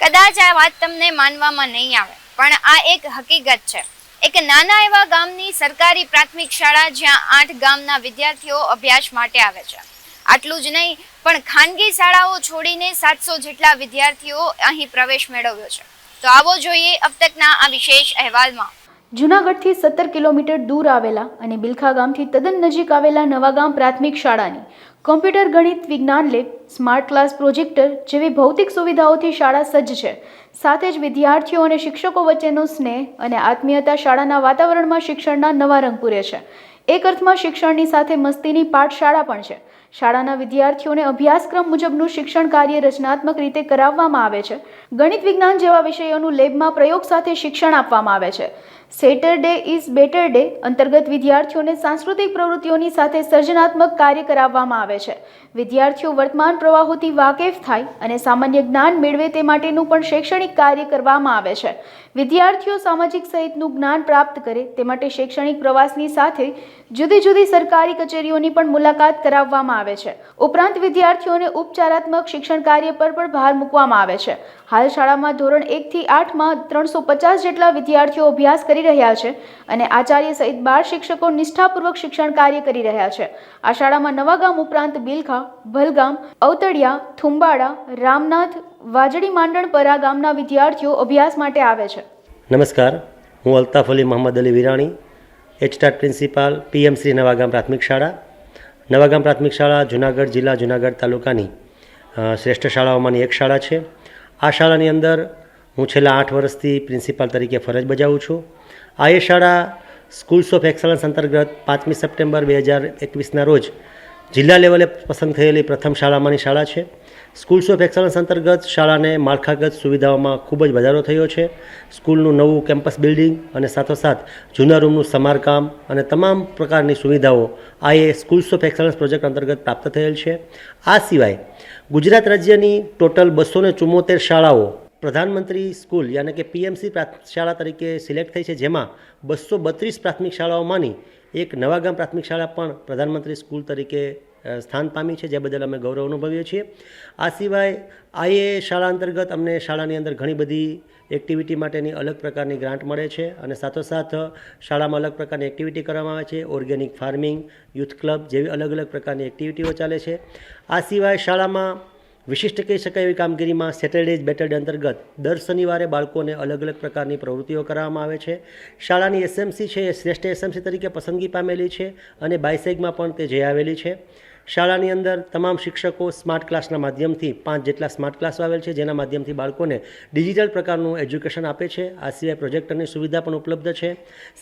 કદાચ આ વાત તમને માનવામાં નહીં આવે, પણ આ એક હકીકત છે. એક નાના એવા ગામની સરકારી પ્રાથમિક શાળા જ્યાં આઠ ગામના વિદ્યાર્થીઓ અભ્યાસ માટે આવે છે. આટલું જ નહીં, પણ ખાનગી શાળાઓ છોડીને સાતસો જેટલા વિદ્યાર્થીઓ અહીં પ્રવેશ મેળવ્યો છે. તો આવો જોઈએ અબ તકના આ વિશેષ અહેવાલમાં. જૂનાગઢથી સત્તર કિલોમીટર દૂર આવેલા અને બિલખા ગામથી તદ્દન નજીક આવેલા નવાગામ પ્રાથમિક શાળાની કોમ્પ્યુટર ગણિત વિજ્ઞાન લેબ સ્માર્ટ ક્લાસ પ્રોજેક્ટર જેવી ભૌતિક સુવિધાઓથી શાળા સજ્જ છે. સાથે જ વિદ્યાર્થીઓ અને શિક્ષકો વચ્ચેનો સ્નેહ અને આત્મીયતા શાળાના વાતાવરણમાં શિક્ષણના નવા રંગ પૂરે છે. એક અર્થમાં શિક્ષણની સાથે મસ્તીની પાઠશાળા પણ છે. શાળાના વિદ્યાર્થીઓને અભ્યાસક્રમ મુજબનું શિક્ષણ કાર્ય રચનાત્મક રીતે કરાવવામાં આવે છે. ગણિત વિજ્ઞાન જેવા વિષયોનું લેબમાં પ્રયોગ સાથે શિક્ષણ આપવામાં આવે છે. સેટરડે ઇઝ બેટર ડે અંતર્ગત વિદ્યાર્થીઓને સાંસ્કૃતિક પ્રવૃત્તિઓની સાથે સર્જનાત્મક કાર્ય કરાવવામાં આવે છે. વિદ્યાર્થીઓ વર્તમાન પ્રવાહોથી વાકેફ થાય અને સામાન્ય જ્ઞાન મેળવે તે માટેનું પણ શૈક્ષણિક કાર્ય કરવામાં આવે છે. વિદ્યાર્થીઓ સામાજિક સહિતનું જ્ઞાન પ્રાપ્ત કરે તે માટે શૈક્ષણિક પ્રવાસની સાથે જુદી જુદી સરકારી કચેરીઓની પણ મુલાકાત કરાવવામાં આવે છે ઉપરાંત વિદ્યાર્થીઓને ઉપચારાત્મક શિક્ષણ કાર્ય પર પણ ભાર મૂકવામાં આવે છે હાલ શાળામાં ધોરણ એકથી આઠમાં ત્રણસો પચાસ જેટલા વિદ્યાર્થીઓ અભ્યાસ કરી રહ્યા છે અને આચાર્ય સહિત બાર શિક્ષકો નિષ્ઠાપૂર્વક શિક્ષણ કાર્ય કરી રહ્યા છે આ શાળામાં નવાગામ ઉપરાંત બિલખા ભલગામ અવતડિયા થુંબાડા રામનાથ વાજડી માંડણપરા ગામના વિદ્યાર્થીઓ અભ્યાસ માટે આવે છે નમસ્કાર હું Altaf Ali Mohammad Ali Virani HTAT principal PM Shri Navagam પ્રાથમિક શાળા નવાગામ પ્રાથમિક શાળા, જુનાગઢ જિલ્લા, જુનાગઢ તાલુકાની શ્રેષ્ઠ શાળાઓમાંની એક શાળા છે. આ શાળાની અંદર હું છેલ્લા આઠ વર્ષથી પ્રિન્સિપાલ તરીકે ફરજ બજાવું છું. આ એ શાળા સ્કૂલ્સ ઓફ એક્સલન્સ અંતર્ગત પાંચમી સપ્ટેમ્બર બે હજાર એકવીસના રોજ જિલ્લા લેવલે પસંદ થયેલી પ્રથમ શાળામાંની શાળા છે. સ્કૂલ્સ ઓફ એક્સલન્સ અંતર્ગત શાળાને માળખાગત સુવિધાઓમાં ખૂબ જ વધારો થયો છે. સ્કૂલનું નવું કેમ્પસ બિલ્ડિંગ અને સાથોસાથ જૂના રૂમનું સમારકામ અને તમામ પ્રકારની સુવિધાઓ આ એ સ્કૂલ્સ ઓફ એક્સલન્સ પ્રોજેક્ટ અંતર્ગત પ્રાપ્ત થયેલ છે. આ સિવાય ગુજરાત રાજ્યની ટોટલ બસો ને શાળાઓ પ્રધાનમંત્રી સ્કૂલ, યાની કે પીએમસી શાળા તરીકે સિલેક્ટ થઈ છે, જેમાં બસો બત્રીસ પ્રાથમિક શાળાઓમાંની એક નવાગામ પ્રાથમિક શાળા પણ પ્રધાનમંત્રી સ્કૂલ તરીકે સ્થાન પામી છે, જે બદલ અમે ગૌરવ અનુભવીએ છીએ. આ સિવાય આઈએ શાળા અંતર્ગત અમને શાળાની અંદર ઘણી બધી એક્ટિવિટી માટેની અલગ પ્રકારની ગ્રાન્ટ મળે છે અને સાથોસાથ શાળામાં અલગ પ્રકારની એક્ટિવિટી કરવામાં આવે છે. ઓર્ગેનિક ફાર્મિંગ, યુથ ક્લબ જેવી અલગ અલગ પ્રકારની એક્ટિવિટીઓ ચાલે છે. આ સિવાય શાળામાં વિશિષ્ટ કહી શકાય એવી કામગીરીમાં સેટરડેઝ બેટર અંતર્ગત દર શનિવારે બાળકોને અલગ અલગ પ્રકારની પ્રવૃત્તિઓ કરાવવામાં આવે છે. શાળાની એસએમસી છે, એ શ્રેષ્ઠ એસએમસી તરીકે પસંદગી પામેલી છે અને બાયસેગમાં પણ તે જઈ આવેલી છે. શાળાની અંદર તમામ શિક્ષકો સ્માર્ટ ક્લાસના માધ્યમથી પાંચ જેટલા સ્માર્ટ ક્લાસ આવેલ છે, જેના માધ્યમથી બાળકોને ડિજિટલ પ્રકારનું એજ્યુકેશન આપે છે. આ સિવાય પ્રોજેક્ટરની સુવિધા પણ ઉપલબ્ધ છે.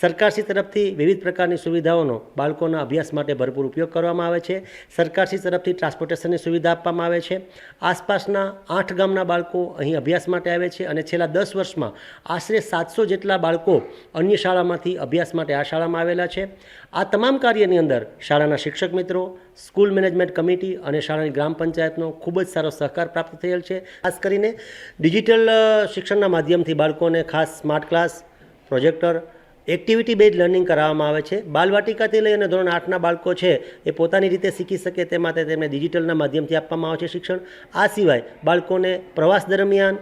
સરકારશ્રી તરફથી વિવિધ પ્રકારની સુવિધાઓનો બાળકોના અભ્યાસ માટે ભરપૂર ઉપયોગ કરવામાં આવે છે. સરકારશ્રી તરફથી ટ્રાન્સપોર્ટેશનની સુવિધા આપવામાં આવે છે. આસપાસના આઠ ગામના બાળકો અહીં અભ્યાસ માટે આવે છે અને છેલ્લા દસ વર્ષમાં આશરે સાતસો જેટલા બાળકો અન્ય શાળામાંથી અભ્યાસ માટે આ શાળામાં આવેલા છે. આ તમામ કાર્યની અંદર શાળાના શિક્ષક મિત્રો, સ્કૂલ મેનેજમેન્ટ કમિટી અને શાળાની ગ્રામ પંચાયતનો ખૂબ જ સારો સહકાર પ્રાપ્ત થયેલ છે. ખાસ કરીને ડિજિટલ શિક્ષણના માધ્યમથી બાળકોને ખાસ smart class, projector activity base learning કરાવવામાં આવે છે. બાલવાટિકાથી લઈ અને ધોરણ આઠના બાળકો છે એ પોતાની રીતે શીખી શકે તે માટે તેમને ડિજિટલના માધ્યમથી આપવામાં આવે છે શિક્ષણ. આ સિવાય બાળકોને પ્રવાસ દરમિયાન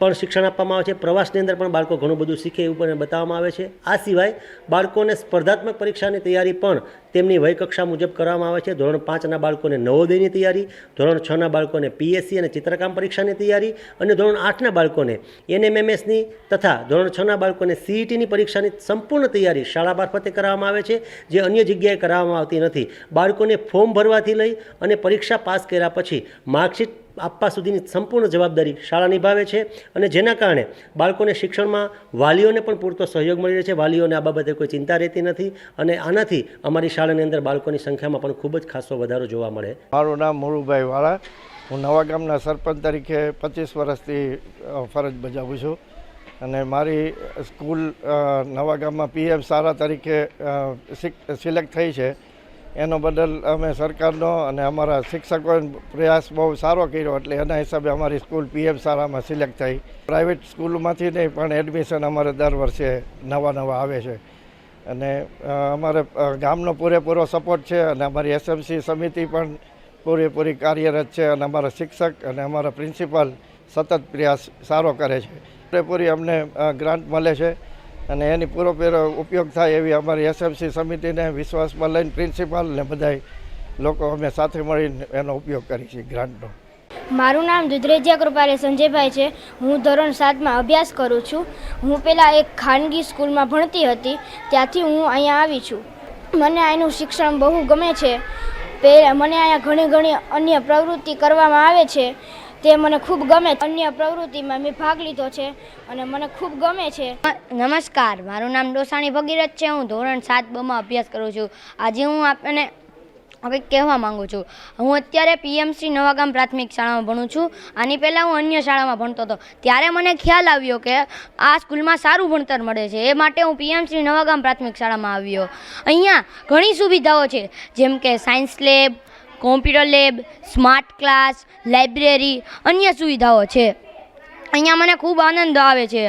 પણ શિક્ષણ આપવામાં આવે છે. પ્રવાસની અંદર પણ બાળકો ઘણું બધું શીખે એવું પણ બતાવવામાં આવે છે. આ સિવાય બાળકોને સ્પર્ધાત્મક પરીક્ષાની તૈયારી પણ તેમની વય કક્ષા મુજબ કરવામાં આવે છે. ધોરણ પાંચના બાળકોને નવોદયની તૈયારી, ધોરણ છના બાળકોને પીએસસી અને ચિત્રકામ પરીક્ષાની તૈયારી અને ધોરણ આઠના બાળકોને એનએમએમએસની તથા ધોરણ છના બાળકોને સીઈટીની પરીક્ષાની સંપૂર્ણ તૈયારી શાળા મારફતે કરવામાં આવે છે, જે અન્ય જગ્યાએ કરાવવામાં આવતી નથી. બાળકોને ફોર્મ ભરવાથી લઈ અને પરીક્ષા પાસ કર્યા પછી માર્કશીટ આપવા સુધીની સંપૂર્ણ જવાબદારી શાળા નિભાવે છે અને જેના કારણે બાળકોને શિક્ષણમાં વાલીઓને પણ પૂરતો સહયોગ મળી રહે છે. વાલીઓને આ બાબતે કોઈ ચિંતા રહેતી નથી અને આનાથી અમારી શાળાની અંદર બાળકોની સંખ્યામાં પણ ખૂબ જ ખાસો વધારો જોવા મળે. મારું નામ મોરુભાઈ વાળા. હું નવા ગામના સરપંચ તરીકે પચીસ વર્ષથી ફરજ બજાવું છું. અને મારી સ્કૂલ નવા ગામમાં પીએમ સારા તરીકે સિલેક્ટ થઈ છે. એનો બદલ અમે સરકારનો અને અમારા શિક્ષકોએ પ્રયાસ બહુ સારો કર્યો એટલે એના હિસાબે અમારી સ્કૂલ પીએમ શાળામાં સિલેક્ટ થઈ. પ્રાઇવેટ સ્કૂલમાંથી નહીં, પણ એડમિશન અમારે દર વર્ષે નવા નવા આવે છે. અને અમારે ગામનો પૂરેપૂરો સપોર્ટ છે અને અમારી એસએમસી સમિતિ પણ પૂરેપૂરી કાર્યરત છે અને અમારા શિક્ષક અને અમારા પ્રિન્સિપાલ સતત પ્રયાસ સારો કરે છે. પૂરેપૂરી અમને ગ્રાન્ટ મળે છે. અને એની પૂરેપૂરો ઉપયોગ થાય એવી અમારી એસએમસી સમિતિને વિશ્વાસમાં લઈને પ્રિન્સિપાલ ને બધાય લોકો અમે સાથે મળીને એનો ઉપયોગ કરીએ છીએ ગ્રાન્ટનો. મારું નામ દુધરેજિયા કૃપાલે સંજયભાઈ છે. હું ધોરણ સાતમાં અભ્યાસ કરું છું. હું પહેલાં એક ખાનગી સ્કૂલમાં ભણતી હતી. ત્યાંથી હું અહીંયા આવી છું. મને અહીંનું શિક્ષણ બહુ ગમે છે. મને અહીંયા ઘણી ઘણી અન્ય પ્રવૃત્તિ કરવામાં આવે છે. તે મને ખૂબ ગમે. અન્ય પ્રવૃત્તિમાં મેં ભાગ લીધો છે અને મને ખૂબ ગમે છે. નમસ્કાર, મારું નામ ડોસાણી ભગીરથ છે. હું ધોરણ સાત બમાં અભ્યાસ કરું છું. આજે હું આપને કંઈક કહેવા માંગુ છું. હું અત્યારે પીએમસી નવાગામ પ્રાથમિક શાળામાં ભણું છું. આની પહેલાં હું અન્ય શાળામાં ભણતો હતો. ત્યારે મને ખ્યાલ આવ્યો કે આ સ્કૂલમાં સારું ભણતર મળે છે. એ માટે હું પીએમસી નવાગામ પ્રાથમિક શાળામાં આવ્યો. અહીંયા ઘણી સુવિધાઓ છે. જેમ કે science lab computer lab smart class library અન્ય સુવિધાઓ છે. અહીંયા મને ખૂબ આનંદ આવે છે.